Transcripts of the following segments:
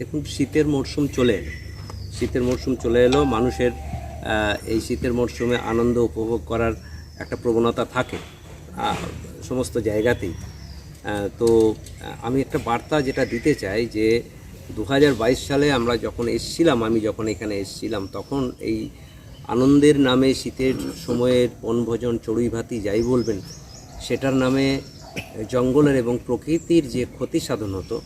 দেখুন, শীতের মরশুম চলে এলো। শীতের মরশুম চলে এলো, মানুষের এই শীতের মরশুমে আনন্দ উপভোগ করার একটা প্রবণতা থাকে সমস্ত জায়গাতেই। তো আমি একটা বার্তা যেটা দিতে চাই যে দু হাজার বাইশ সালে আমরা যখন এসছিলাম, আমি যখন এখানে এসছিলাম, তখন এই আনন্দের নামে শীতের সময়ের বনভোজন চড়ুই ভাতি যাই বলবেন, সেটার নামে জঙ্গলের এবং প্রকৃতির যে ক্ষতি সাধন হতো,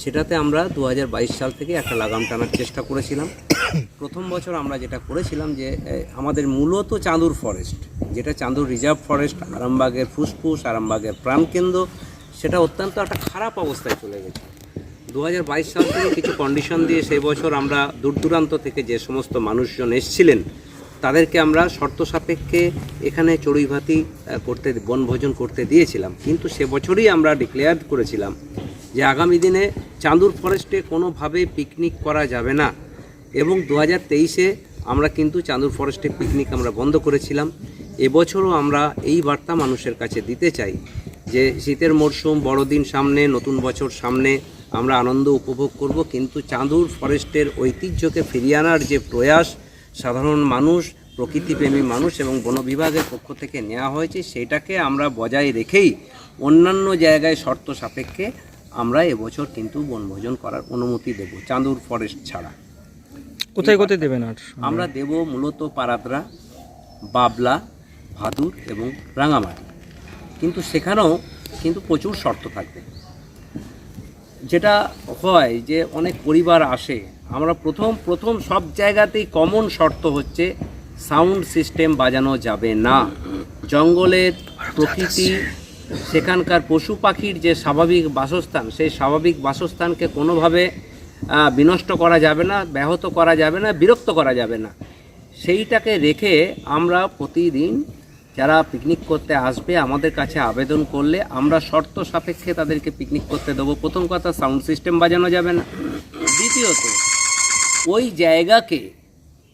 সেটাতে আমরা দু হাজার বাইশ সাল থেকে একটা লাগাম টানার চেষ্টা করেছিলাম। প্রথম বছর আমরা যেটা করেছিলাম যে আমাদের মূলত চাঁদুর ফরেস্ট যেটা চাঁদুর রিজার্ভ ফরেস্ট আরামবাগের ফুসফুস, আরামবাগের প্রাণকেন্দ্র, সেটা অত্যন্ত একটা খারাপ অবস্থায় চলে গেছে। দু হাজার বাইশ সাল থেকে কিছু কন্ডিশন দিয়ে সেই বছর আমরা দূর দূরান্ত থেকে যে সমস্ত মানুষজন এসছিলেন তাদেরকে আমরা শর্ত সাপেক্ষে এখানে চড়ুইভাতি করতে, বনভোজন করতে দিয়েছিলাম। কিন্তু সে বছরই আমরা ডিক্লেয়ার করেছিলাম যে আগামী দিনে চাঁদুর ফরেস্টে কোনোভাবে পিকনিক করা যাবে না। এবং দু হাজার তেইশে আমরা কিন্তু চাঁদুর ফরেস্টে পিকনিক আমরা বন্ধ করেছিলাম। এবছরও আমরা এই বার্তা মানুষের কাছে দিতে চাই যে শীতের মরশুম, বড়দিন সামনে, নতুন বছর সামনে আমরা আনন্দ উপভোগ করব। কিন্তু চাঁদুর ফরেস্টের ঐতিহ্যকে ফিরিয়ে আনার যে প্রয়াস সাধারণ মানুষ প্রকৃতিপ্রেমী মানুষ এবং বন বিভাগের পক্ষ থেকে নেওয়া হয়েছে সেটাকে আমরা বজায় রেখেই অন্যান্য জায়গায় শর্ত সাপেক্ষে আমরা এবছর কিন্তু বনভোজন করার অনুমতি দেব চাঁদুর ফরেস্ট ছাড়া। কোথায় কোথায় দেবেন আর? আমরা দেব মূলত পারাদরা বাবলা ভাদুর এবং রাঙামাটি। কিন্তু সেখানেও কিন্তু প্রচুর শর্ত থাকবে। যেটা হয় যে অনেক পরিবার আসে আমরা প্রথম প্রথম সব জায়গাতেই কমন শর্ত হচ্ছে সাউন্ড সিস্টেম বাজানো যাবে না। জঙ্গলের প্রকৃতি, সেখানকার পশু পাখির যে স্বাভাবিক বাসস্থান, সেই স্বাভাবিক বাসস্থানকে কোনোভাবে বিনষ্ট করা যাবে না, ব্যাহত করা যাবে না, বিরক্ত করা যাবে না। সেইটাকে রেখে আমরা প্রতিদিন যারা পিকনিক করতে আসবে, আমাদের কাছে আবেদন করলে আমরা শর্ত সাপেক্ষে তাদেরকে পিকনিক করতে দেবো। প্রথম কথা সাউন্ড সিস্টেম বাজানো যাবে না। দ্বিতীয়ত ওই জায়গাকে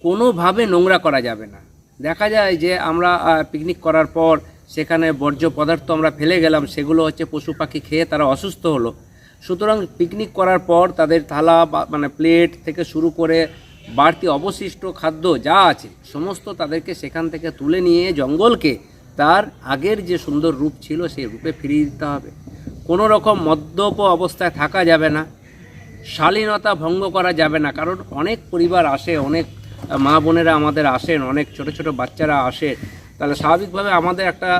কোনোভাবে নোংরা করা যাবে না। দেখা যায় যে আমরা পিকনিক করার পর সেখানে বর্জ্য পদার্থ আমরা ফেলে গেলাম, সেগুলো হচ্ছে পশু পাখি খেয়ে তারা অসুস্থ হলো। সুতরাং পিকনিক করার পর তাদের থালা মানে প্লেট থেকে শুরু করে বাড়তি অবশিষ্ট খাদ্য যা আছে, সমস্ত তাদেরকে সেখান থেকে তুলে নিয়ে জঙ্গলকে তার আগের যে সুন্দর রূপ ছিল সেই রূপে ফিরিয়ে দিতে হবে। কোনো রকম মদ্যপ অবস্থায় থাকা যাবে না। শালীনতা ভঙ্গ করা যাবে না কারণ অনেক পরিবার আসে অনেক মা বোনেরা আমাদের আসেন অনেক ছোট ছোট বাচ্চারা আসে তাহলে স্বাভাবিকভাবে আমাদের একটা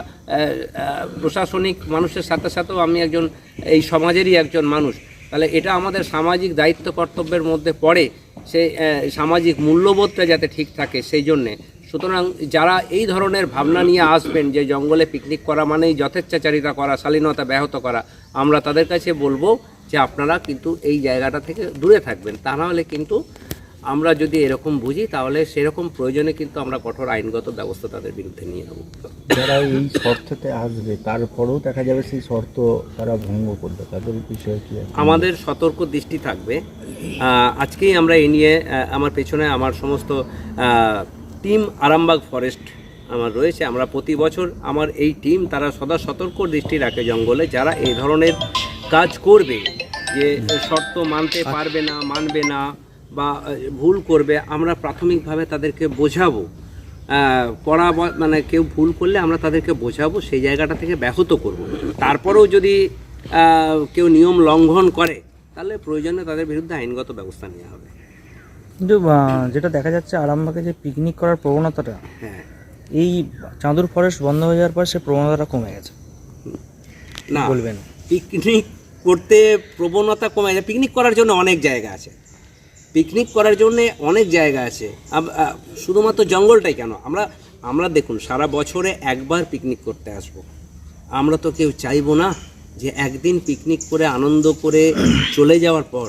প্রশাসনিক মানুষের সাথে সাথেও আমি একজন এই সমাজেরই একজন মানুষ। তাহলে এটা আমাদের সামাজিক দায়িত্ব কর্তব্যের মধ্যে পড়ে আহ, সামাজিক মূল্যবোধটা যাতে ঠিক থাকে সেই জন্যে। সুতরাং যারা এই ধরনের ভাবনা নিয়ে আসবেন যে জঙ্গলে পিকনিক করা মানেই যথেচ্ছাচারিতা করা শালীনতা ব্যাহত করা আমরা তাদের কাছে বলব যে আপনারা কিন্তু এই জায়গাটা থেকে দূরে থাকবেন। তা নাহলে কিন্তু আমরা যদি এরকম বুঝি তাহলে সেরকম প্রয়োজনে কিন্তু আমরা কঠোর আইনগত ব্যবস্থা তাদের বিরুদ্ধে নিয়ে নেব। যারা এই শর্ততে আসবে তারপরেও দেখা যাবে সেই শর্ত তারা ভঙ্গ করবে। তাদের বিষয়ে কি আমাদের সতর্ক দৃষ্টি থাকবে। আজকেই আমরা এই নিয়ে আমার পেছনে আমার সমস্ত টিম আরামবাগ ফরেস্ট আমার রয়েছে। আমরা প্রতি বছর আমার এই টিম তারা সদা সতর্ক দৃষ্টি রাখে জঙ্গলে। যারা এই ধরনের কাজ করবে যে শর্ত মানতে পারবে না মানবে না বা ভুল করবে আমরা প্রাথমিকভাবে তাদেরকে বোঝাবো। পড়া মানে কেউ ভুল করলে আমরা তাদেরকে বোঝাবো সেই জায়গাটা থেকে ব্যাহত করব। তারপরেও যদি কেউ নিয়ম লঙ্ঘন করে তাহলে প্রয়োজনে তাদের বিরুদ্ধে আইনগত ব্যবস্থা নেওয়া হবে। কিন্তু যেটা দেখা যাচ্ছে আরামবাগে যে পিকনিক করার প্রবণতাটা হ্যাঁ। এই চাঁদুর ফরেস্ট বন্ধ হয়ে যাওয়ার পর সে প্রবণতাটা কমে গেছে। না বলবেন? পিকনিক করতে প্রবণতা কমে যায় পিকনিক করার জন্য অনেক জায়গা আছে। পিকনিক করার জন্য অনেক জায়গা আছে। শুধুমাত্র জঙ্গলটাই কেন? আমরা আমরা দেখুন, সারা বছরে একবার পিকনিক করতে আসব। আমরা তো কেউ চাইব না যে একদিন পিকনিক করে, আনন্দ করে চলে যাওয়ার পর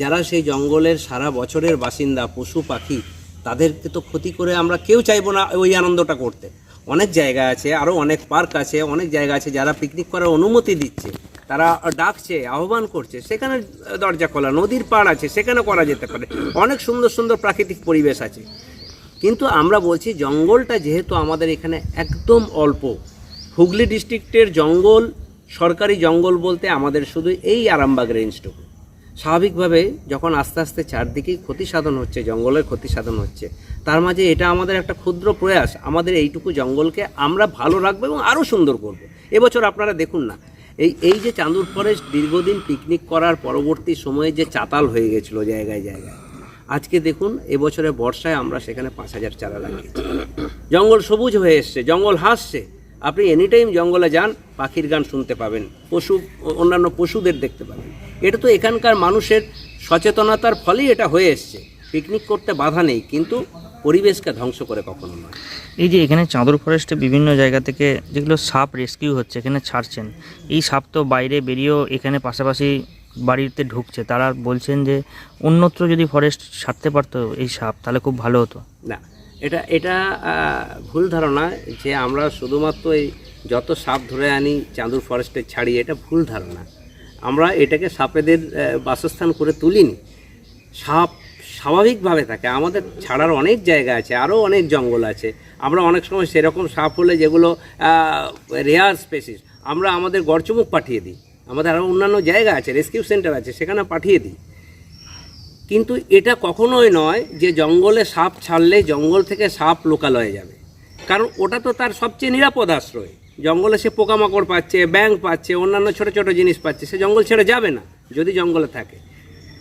যারা সেই জঙ্গলের সারা বছরের বাসিন্দা, পশু, পাখি, তাদেরকে তো ক্ষতি করে আমরা কেউ চাইব না ওই আনন্দটা করতে। অনেক জায়গা আছে আরও অনেক পার্ক আছে, অনেক জায়গা আছে যারা পিকনিক করার অনুমতি দিচ্ছে। তারা ডাকছে, আহ্বান করছে। সেখানে দরজা খোলা, নদীর পাড় আছে সেখানে করা যেতে পারে। অনেক সুন্দর সুন্দর প্রাকৃতিক পরিবেশ আছে। কিন্তু আমরা বলছি জঙ্গলটা যেহেতু আমাদের এখানে একদম অল্প, হুগলি ডিস্ট্রিক্টের জঙ্গল, সরকারি জঙ্গল বলতে আমাদের শুধু এই আরামবাগ রেঞ্জটুকু স্বাভাবিকভাবে যখন আস্তে আস্তে চারদিকেই ক্ষতি সাধন হচ্ছে, জঙ্গলের ক্ষতি সাধন হচ্ছে, তার মাঝে এটা আমাদের একটা ক্ষুদ্র প্রয়াস। আমাদের এইটুকু জঙ্গলকে আমরা ভালো রাখব এবং আরও সুন্দর করব। এবছর আপনারা দেখুন না এই এই যে চাঁদুর ফরেস্ট দীর্ঘদিন পিকনিক করার পরবর্তী সময়ে যে চাতাল হয়ে গেছিল জায়গায় জায়গায়, আজকে দেখুন এবছরে বর্ষায় আমরা সেখানে পাঁচ হাজার চারা লাগিয়েছি। জঙ্গল সবুজ হয়ে এসছে, জঙ্গল হাসছে। আপনি এনি টাইম জঙ্গলে যান, পাখির গান শুনতে পাবেন, পশু, অন্যান্য পশুদের দেখতে পাবেন। এটা তো এখানকার মানুষের সচেতনতার ফলেই এটা হয়ে এসছে। পিকনিক করতে বাধা নেই, কিন্তু পরিবেশকে ধ্বংস করে কখনো নয়। এই যে এখানে চাঁদর ফরেস্টে বিভিন্ন জায়গা থেকে যেগুলো সাপ রেস্কিউ হচ্ছে, এখানে ছাড়ছেন। এই সাপ তো বাইরে বেরিয়েও এখানে পাশাপাশি বাড়িতে ঢুকছে। তারা বলছেন যে, অন্যত্র যদি ফরেস্ট ছাড়তে পারতো এই সাপ, তাহলে খুব ভালো হতো। না, এটা এটা ভুল ধারণা যে আমরা শুধুমাত্র এই যত সাপ ধরে আনি চাঁদুর ফরেস্টে ছাড়ি এটা ভুল ধারণা। আমরা এটাকে সাপেদের বাসস্থান করে তুলিনি। সাপ স্বাভাবিকভাবে থাকে। আমাদের ছাড়ার অনেক জায়গা আছে, আরও অনেক জঙ্গল আছে। আমরা অনেক সময় সেরকম সাপ হলে যেগুলো রেয়ার স্পেসিস আমরা আমাদের গড়চুমুক পাঠিয়ে দিই। আমাদের আরও অন্যান্য জায়গা আছে রেস্কিউ সেন্টার আছে, সেখানে পাঠিয়ে দিই। কিন্তু এটা কখনোই নয় যে জঙ্গলে সাপ ছাড়লে জঙ্গল থেকে সাপ লোকালয়ে যাবে। কারণ ওটা তো তার সবচেয়ে নিরাপদ আশ্রয়। জঙ্গলে সে পোকামাকড় পাচ্ছে, ব্যাঙ পাচ্ছে, অন্যান্য ছোট ছোট জিনিস পাচ্ছে, সে জঙ্গল ছেড়ে যাবে না, যদি জঙ্গলে থাকে।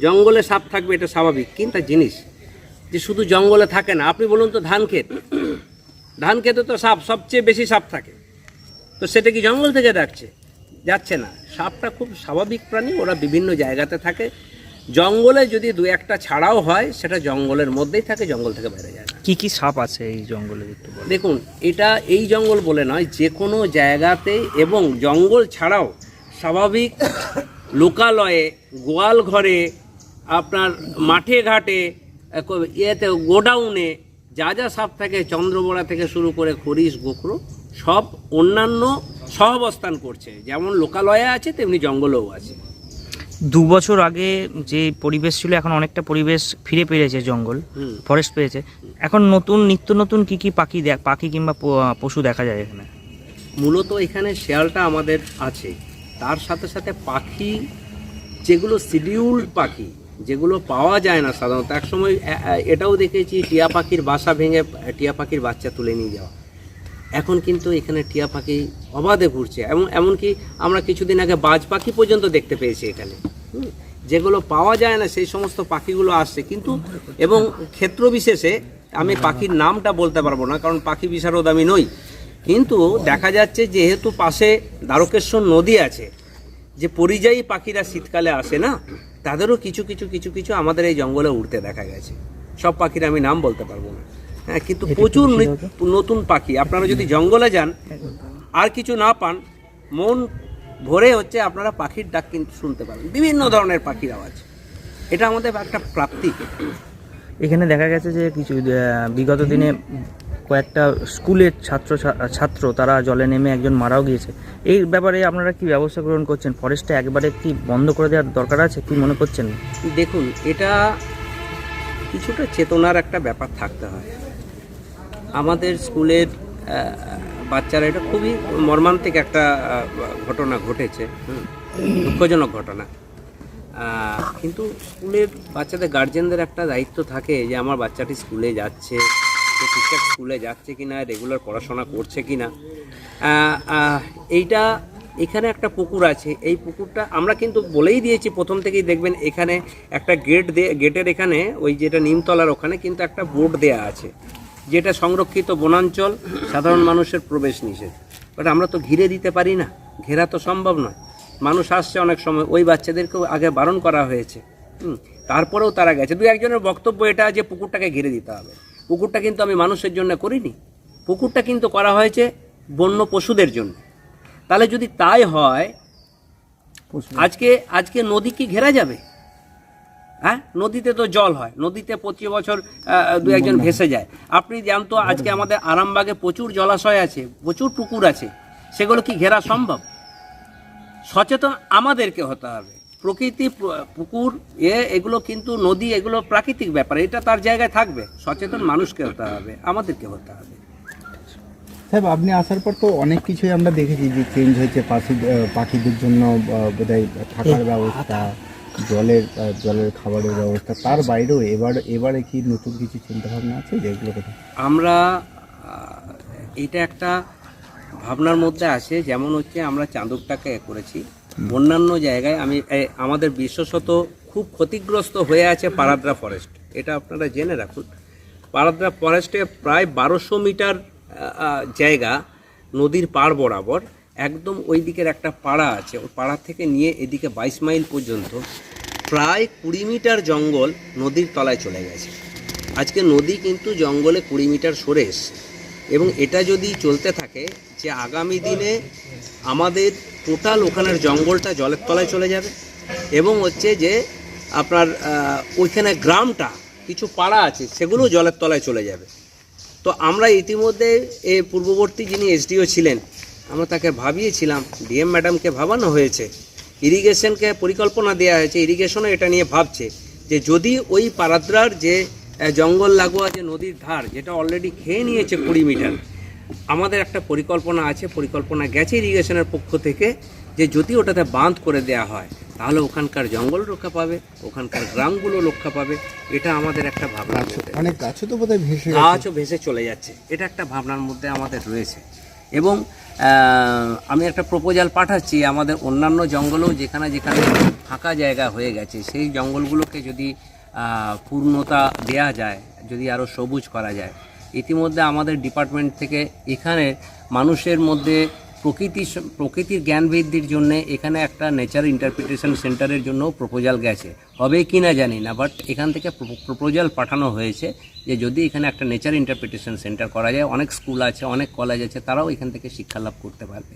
জঙ্গলে সাপ থাকবে এটা স্বাভাবিক। কিন্তু জিনিস যে শুধু জঙ্গলে থাকে না। আপনি বলুন তো ধান ক্ষেত। ধান ক্ষেতে তো সাপ সবচেয়ে বেশি সাপ থাকে। তো সেটা কি জঙ্গল থেকে ডাকছে? যাচ্ছে না। সাপটা খুব স্বাভাবিক প্রাণী ওরা বিভিন্ন জায়গাতে থাকে। জঙ্গলে যদি দু একটা ছাড়াও হয় সেটা জঙ্গলের মধ্যেই থাকে জঙ্গল থেকে বাইরে যায় কি কি সাপ আছে এই জঙ্গলে দেখুন এটা এই জঙ্গল বলে নয় যে কোনো জায়গাতে এবং জঙ্গল ছাড়াও স্বাভাবিক লোকালয়ে গোয়াল ঘরে আপনার মাঠে ঘাটে ইয়েতে গোডাউনে যা যা সাপ থাকে চন্দ্রবড়া থেকে শুরু করে খরিশ গোখরো সব অন্যান্য সহাবস্থান করছে। যেমন লোকালয়ে আছে তেমনি জঙ্গলেও আছে। দু বছর আগে যে পরিবেশ ছিল এখন অনেকটা পরিবেশ ফিরে পেয়েছে জঙ্গল ফরেস্ট পেয়েছে। এখন নতুন নিত্য নতুন কি কি পাখি দেখ পাখি কিংবা পশু দেখা যায় এখানে? মূলত এখানে শেয়ালটা আমাদের আছে। তার সাথে সাথে পাখি যেগুলো শিডিউল্ড পাখি যেগুলো পাওয়া যায় না সাধারণত। একসময় এ- এ- এটাও দেখেছি টিয়া পাখির বাসা ভেঙে, টিয়া পাখির বাচ্চা তুলে নিয়ে যাওয়া। এখন কিন্তু এখানে টিয়া পাখি অবাধে ঘুরছে এবং এমনকি আমরা কিছুদিন আগে বাজ পাখি পর্যন্ত দেখতে পেয়েছি এখানে। যেগুলো পাওয়া যায় না, সেই সমস্ত পাখিগুলো আসছে। কিন্তু এবং ক্ষেত্র বিশেষে আমি পাখির নামটা বলতে পারব না, কারণ পাখি বিশারদ আমি নই। কিন্তু দেখা যাচ্ছে যেহেতু পাশে দ্বারকেশ্বর নদী আছে যে পরিযায়ী পাখিরা শীতকালে আসে না তাদেরও কিছু কিছু কিছু কিছু আমাদের এই জঙ্গলে উড়তে দেখা গেছে। সব পাখির আমি নাম বলতে পারব না। হ্যাঁ কিন্তু প্রচুর নতুন পাখি। আপনারা যদি জঙ্গলে যান আর কিছু না পান মন ভরে হচ্ছে আপনারা পাখির ডাক কিন্তু শুনতে পাবেন। বিভিন্ন ধরনের পাখির আওয়াজ। এটা আমাদের একটা প্রাপ্তি। এখানে দেখা গেছে যে কিছু বিগত দিনে কয়েকটা স্কুলের ছাত্র ছাত্র, তারা জলে নেমে একজন মারাও গিয়েছে। এই ব্যাপারে আপনারা কি ব্যবস্থা গ্রহণ করছেন? ফরেস্টটা একবারে কি বন্ধ করে দেওয়ার দরকার আছে? কি মনে করছেন? দেখুন, এটা কিছুটা চেতনার একটা ব্যাপার থাকতে হয়। আমাদের স্কুলের বাচ্চারা, এটা খুবই মর্মান্তিক একটা ঘটনা ঘটেছে দুঃখজনক ঘটনা। কিন্তু স্কুলের বাচ্চাদের গার্জেনদের একটা দায়িত্ব থাকে যে, আমার বাচ্চাটি স্কুলে যাচ্ছে। সে ঠিকঠাক স্কুলে যাচ্ছে কি না রেগুলার পড়াশোনা করছে কি না এইটা এখানে একটা পুকুর আছে। এই পুকুরটা আমরা কিন্তু বলেই দিয়েছি প্রথম থেকেই দেখবেন এখানে একটা গেট দিয়ে গেটের এখানে ওই যেটা নিমতলার ওখানে কিন্তু একটা বোর্ড দেয়া আছে। যেটা সংরক্ষিত বনাঞ্চল সাধারণ মানুষের প্রবেশ নিষেধ। বাট আমরা তো ঘিরে দিতে পারি না। ঘেরা তো সম্ভব নয়। মানুষ আসছে অনেক সময় ওই বাচ্চাদেরকেও আগে বারণ করা হয়েছে। হুম, তারপরেও তারা গেছে। দু একজনের বক্তব্য এটা যে পুকুরটাকে ঘিরে দিতে হবে। পুকুরটা কিন্তু আমি মানুষের জন্য করিনি। পুকুরটা কিন্তু করা হয়েছে বন্য পশুদের জন্য। তাহলে যদি তাই হয় আজকে আজকে নদী কি ঘেরা যাবে? হ্যাঁ? নদীতে তো জল হয়। নদীতে প্রতি বছর দু একজন ভেসে যায়। আপনি জানতো আজকে আমাদের আরামবাগে প্রচুর জলাশয় আছে প্রচুর পুকুর আছে। সেগুলো কি ঘেরা সম্ভব? সচেতন আমাদেরকে হতে হবে। প্রকৃতি পুকুর এ এগুলো কিন্তু নদী এগুলো প্রাকৃতিক ব্যাপার। এটা তার জায়গায় থাকবে। সচেতন মানুষকে হতে হবে আমাদেরকে হতে হবে। সাহেব আপনি আসার পর তো অনেক কিছুই আমরা দেখেছি যে চেঞ্জ হয়েছে পাখি পাখিদের জন্য বোধহয় থাকার ব্যবস্থা জলের জলের খাবারের ব্যবস্থা। তার বাইরেও এবার এবারে কি নতুন কিছু চিন্তা ভাবনা আছে যেগুলো কথা? আমরা এটা একটা ভাবনার মধ্যে আছে। যেমন হচ্ছে আমরা চাঁদকটাকে করেছি। অন্যান্য জায়গায় আমি আমাদের বিশেষত খুব ক্ষতিগ্রস্ত হয়ে আছে পারাদ্রা ফরেস্ট এটা আপনারা জেনে রাখুন। পারাদ্রা ফরেস্টে প্রায় বারোশো মিটার জায়গা নদীর পাড় বরাবর। একদম ওই দিকের একটা পাড়া আছে, ওই পাড়া থেকে নিয়ে এদিকে বাইশ মাইল পর্যন্ত প্রায় কুড়ি মিটার জঙ্গল নদীর তলায় চলে গেছে। আজকে নদী কিন্তু জঙ্গলে কুড়ি মিটার সরে এবং এটা যদি চলতে থাকে যে আগামী দিনে আমাদের টোটাল ওখানের জঙ্গলটা জলের তলায় চলে যাবে এবং হচ্ছে যে আপনার ওইখানে গ্রামটা, কিছু পাড়া আছে, সেগুলো জলের তলায় চলে যাবে। তো আমরা ইতিমধ্যে এ পূর্ববর্তী যিনি এসডিও ছিলেন, আমরা তাকে ভাবিয়েছিলাম, ডিএম ম্যাডামকে ভাবানো হয়েছে। ইরিগেশনকে পরিকল্পনা দেওয়া হয়েছে, ইরিগেশনও এটা নিয়ে ভাবছে যে যদি ওই পারাদ্রার যে জঙ্গল লাগোয়া যে নদীর ধার, যেটা অলরেডি খেয়ে নিয়েছে কুড়ি মিটার আমাদের একটা পরিকল্পনা আছে পরিকল্পনা গেছে ইরিগেশনের পক্ষ থেকে যে যদি ওটাতে বাঁধ করে দেয়া হয় তাহলে ওখানকার জঙ্গল রক্ষা পাবে ওখানকার গ্রামগুলো রক্ষা পাবে। এটা আমাদের একটা ভাবনা অনেক গাছও তো বোধহয় ভেসে গাছও ভেসে চলে যাচ্ছে। এটা একটা ভাবনার মধ্যে আমাদের রয়েছে। এবং আমি একটা প্রপোজাল পাঠাচ্ছি আমাদের অন্যান্য জঙ্গলেও যেখানে যেখানে ফাঁকা জায়গা হয়ে গেছে সেই জঙ্গলগুলোকে যদি পূর্ণতা দেয়া যায় যদি আরও সবুজ করা যায় ইতিমধ্যে আমাদের ডিপার্টমেন্ট থেকে এখানে মানুষের মধ্যে প্রকৃতি প্রকৃতির জ্ঞান বৃদ্ধির জন্য এখানে একটা নেচার ইন্টারপ্রিটেশন সেন্টারের জন্য প্রপোজাল গেছে। হবে কি না জানি না বাট এখান থেকে প্রপোজাল পাঠানো হয়েছে যে যদি এখানে একটা নেচার ইন্টারপ্রিটেশন সেন্টার করা যায়, অনেক স্কুল আছে, অনেক কলেজ আছে, তারাও এখান থেকে শিক্ষা লাভ করতে পারবে।